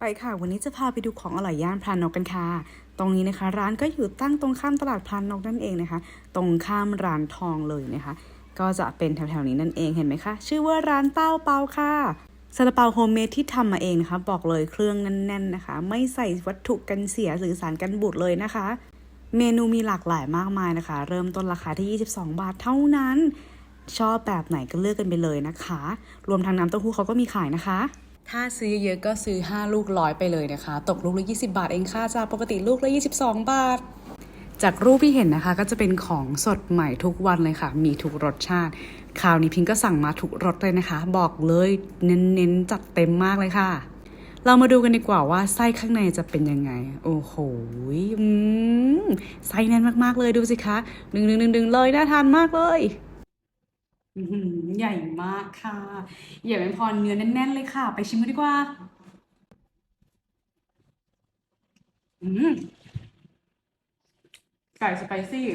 ไปค่ะ วันนี้จะพาไปดูของอร่อยย่านพรานนกกันค่ะ ตรงนี้นะคะ ร้านก็อยู่ตั้งตรงข้ามตลาดพรานนกนั่นเองนะคะ ตรงข้ามร้านทองเลยนะคะ ก็จะเป็นแถวๆนี้นั่นเองเห็นไหมคะ ชื่อว่าร้านเต้าเปาค่ะซาลาเปาโฮมเมดที่ทำมาเองนะคะ บอกเลยเครื่องแน่นๆนะคะ ไม่ใส่วัตถุกันเสียหรือสารกันบูดเลยนะคะ เมนูมีหลากหลายมากมายนะคะ เริ่มต้นราคาที่ 22 บาทเท่านั้น ชอบแบบไหนก็เลือกกันไปเลยนะคะ รวมทั้งน้ำเต้าหู้เขาก็มีขายนะคะ ถ้าซื้อเยอะก็ซื้อ 5 ลูกร้อยไปเลยนะคะ ตกลูกละ 20 บาทเองค่ะจากปกติลูกละ 22 บาท จากรูปที่เห็นนะคะ ก็จะเป็นของสดใหม่ทุกวันเลยค่ะ มีทุกรสชาติ คราวนี้พิงก็สั่งมาทุกรสเลยนะคะ บอกเลยเน้นๆจัดเต็มมากเลยค่ะ เรามาดูกันดีกว่าว่าไส้ข้างในจะเป็นยังไง โอ้โหไส้แน่นมากๆเลยดูสิคะดึงดึงดึงดึงๆๆเลยน่าทานมากเลย อื้อหือใหญ่มากค่ะใหญ่ไม่พรเนื้อแน่น ๆ เลยค่ะ ไปชิมกันดีกว่า อืมไก่สไปซี่